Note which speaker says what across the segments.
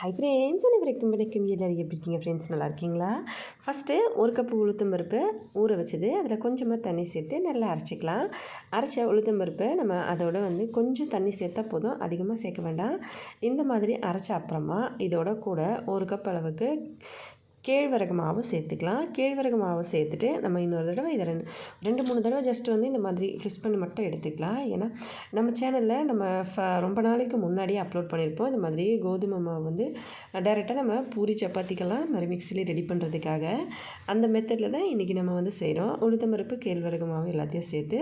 Speaker 1: Hi friends அனைவருக்கும் வணக்கம்? எல்லோரும் எப்படி இருக்கீங்க? ஃப்ரெண்ட்ஸ் நல்லா இருக்கீங்களா? ஃபஸ்ட்டு ஒரு கப்பு உளுத்தம் பருப்பு ஊற வச்சது. அதில் கொஞ்சமாக தண்ணி சேர்த்து நல்லா அரைச்சிக்கலாம். அரைச்ச உளுத்தம் பருப்பு நம்ம அதோட வந்து கொஞ்சம் தண்ணி சேர்த்தா போதும். அதிகமாக சேர்க்க வேண்டாம். இந்த மாதிரி அரைச்ச அப்புறமா இதோட கூட ஒரு கப் அளவுக்கு கேழ்வரகு மாவு சேர்த்துக்கலாம். கேழ்வரகு மாவு சேர்த்துட்டு நம்ம இன்னொரு தடவை இதை ரெண்டு ரெண்டு மூணு தடவை ஜஸ்ட் வந்து இந்த மாதிரி ஃப்ரிஸ் பண்ணி மட்டும் எடுத்துக்கலாம். ஏன்னா நம்ம சேனலில் நம்ம ஃப ரொம்ப நாளைக்கு முன்னாடியே அப்லோட் பண்ணியிருப்போம் இந்த மாதிரி கோதுமை மாவு வந்து டைரெக்டாக நம்ம பூரி சப்பாத்திக்கெல்லாம் மாதிரி மிக்சிலே ரெடி பண்ணுறதுக்காக அந்த மெத்தடில் தான் இன்றைக்கி நம்ம வந்து செய்கிறோம் உளுத்தம்பருப்பு கேழ்வரகு மாவு எல்லாத்தையும் சேர்த்து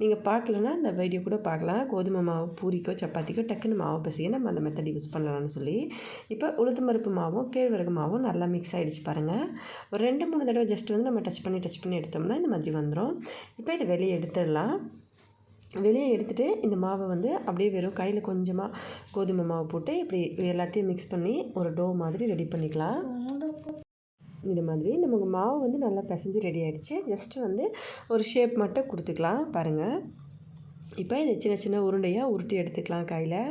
Speaker 1: நீங்கள் பார்க்கலன்னா அந்த வீடியோ கூட பார்க்கலாம். கோதுமை மாவு பூரிக்கோ சப்பாத்திக்கோ டக்குன்னு மாவு பசியை நம்ம அந்த மெத்தட் யூஸ் பண்ணலாம்னு சொல்லி. இப்போ உளுத்தம்பருப்பு மாவும் கேழ்வரகு மாவும் நல்லா மிக்ஸ் ஆகிடுச்சு பாருங்கள் ஒரு ரெண்டு மூணு தடவை ஜஸ்ட் வந்து நம்ம டச் பண்ணி டச் பண்ணி எடுத்தோம்னா இந்த மாதிரி வந்துடும் இப்போ இதை வெளியே எடுத்துடலாம். வெளியே எடுத்துகிட்டு இந்த மாவை வந்து அப்படியே வெறும் கையில் கொஞ்சமாக கோதுமை மாவு போட்டு இப்படி எல்லாத்தையும் மிக்ஸ் பண்ணி ஒரு டோ மாதிரி ரெடி பண்ணிக்கலாம். இது மாதிரி நமக்கு மாவு வந்து நல்லா பிசைஞ்சு ரெடி ஆகிடுச்சு ஜஸ்ட்டு வந்து ஒரு ஷேப் மட்டும் கொடுத்துக்கலாம் பாருங்கள் இப்போ இதை சின்ன சின்ன உருண்டையாக உருட்டி எடுத்துக்கலாம் கையில்.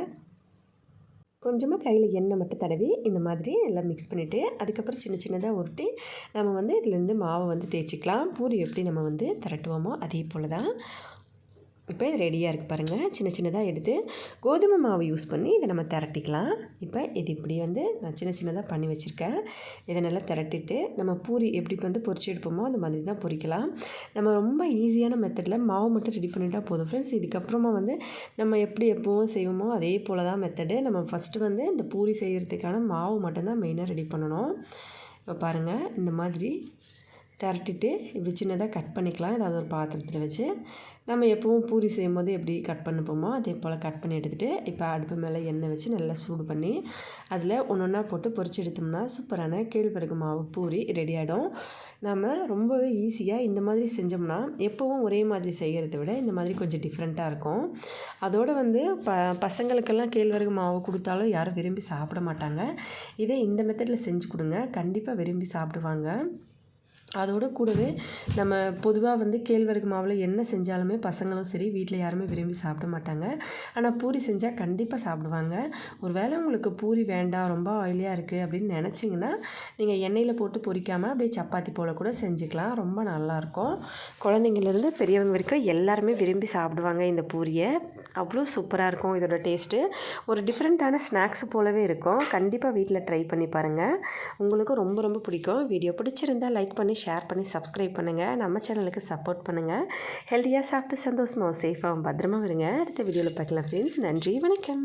Speaker 1: கொஞ்சமாக கையில் எண்ணெய் மட்டும் தடவி இந்த மாதிரி எல்லாம் மிக்ஸ் பண்ணிவிட்டு அதுக்கப்புறம் சின்ன சின்னதாக உருட்டி நம்ம வந்து இதுலேருந்து மாவை வந்து தேய்ச்சிக்கலாம். பூரி எப்படி நம்ம வந்து திரட்டுவோமோ அதே போல் தான் இப்போ இது ரெடியாக இருக்குது பாருங்கள் சின்ன சின்னதாக எடுத்து கோதுமை மாவு யூஸ் பண்ணி இதை நம்ம திரட்டிக்கலாம். இப்போ இது இப்படி வந்து நான் சின்ன சின்னதாக பண்ணி வச்சுருக்கேன். இதை நல்லா திரட்டிட்டு நம்ம பூரி எப்படி வந்து பொறிச்சு எடுப்போமோ அந்த மாதிரி தான் பொரிக்கலாம். நம்ம ரொம்ப ஈஸியான மெத்தடில் மாவு மட்டும் ரெடி பண்ணிட்டால் போதும் ஃப்ரெண்ட்ஸ் இதுக்கப்புறமா வந்து நம்ம எப்படி எப்போவும் செய்வோமோ அதே போல் தான் மெத்தடு நம்ம ஃபஸ்ட்டு வந்து இந்த பூரி செய்கிறதுக்கான மாவு மட்டும்தான் மெயினாக ரெடி பண்ணணும். இப்போ பாருங்கள் இந்த மாதிரி திரட்டிட்டு இப்படி சின்னதாக கட் பண்ணிக்கலாம். ஏதாவது ஒரு பாத்திரத்தில் வச்சு நம்ம எப்போவும் பூரி செய்யும் போது எப்படி கட் பண்ணிப்போமோ அதே போல் கட் பண்ணி எடுத்துகிட்டு இப்போ அடுப்பு மேலே எண்ணெய் வச்சு நல்லா சூடு பண்ணி அதில் ஒன்று ஒன்றா போட்டு பொறிச்சு எடுத்தோம்னா சூப்பரான கேழ்வரகு மாவு பூரி ரெடி ஆகிடும் நம்ம ரொம்பவே ஈஸியாக இந்த மாதிரி செஞ்சோம்னா எப்போவும் ஒரே மாதிரி செய்கிறத விட இந்த மாதிரி கொஞ்சம் டிஃப்ரெண்ட்டாக இருக்கும். அதோடு வந்து ப பசங்களுக்கெல்லாம் கேழ்வரகு மாவு கொடுத்தாலும் யாரும் விரும்பி சாப்பிட மாட்டாங்க. இதே இந்த மெத்தடில் செஞ்சு கொடுங்க. கண்டிப்பாக விரும்பி சாப்பிடுவாங்க. அதோடு கூடவே நம்ம பொதுவாக வந்து கேழ்வரகு மாவில் என்ன செஞ்சாலுமே பசங்களும் சரி வீட்டில் யாருமே விரும்பி சாப்பிட மாட்டாங்க. ஆனால் பூரி செஞ்சால் கண்டிப்பாக சாப்பிடுவாங்க. ஒரு வேளை உங்களுக்கு பூரி வேண்டாம் ரொம்ப ஆயிலியாக இருக்குது அப்படின்னு நினச்சிங்கன்னா நீங்கள் எண்ணெயில் போட்டு பொரிக்காமல் அப்படியே சப்பாத்தி போல் கூட செஞ்சுக்கலாம். ரொம்ப நல்லாயிருக்கும் குழந்தைங்கலேருந்து பெரியவங்க வரைக்கும் எல்லாருமே விரும்பி சாப்பிடுவாங்க இந்த பூரியை. அவ்வளோ சூப்பராக இருக்கும் இதோட டேஸ்ட்டு. ஒரு டிஃப்ரெண்ட்டான ஸ்நாக்ஸ் போலவே இருக்கும். கண்டிப்பாக வீட்டில் ட்ரை பண்ணி பாருங்கள் உங்களுக்கும் ரொம்ப ரொம்ப பிடிக்கும். வீடியோ பிடிச்சிருந்தால் லைக் பண்ணி ஷேர் பண்ணி சப்ஸ்கிரைப் பண்ணுங்கள் நம்ம சேனலுக்கு சப்போர்ட் பண்ணுங்கள் ஹெல்த்தியாக சாப்பிட்டு சந்தோஷமாக சேஃபாகவும் பத்திரமா வருங்க அடுத்த வீடியோவில் பார்க்கலாம் ஃப்ரெண்ட்ஸ் நன்றி வணக்கம்.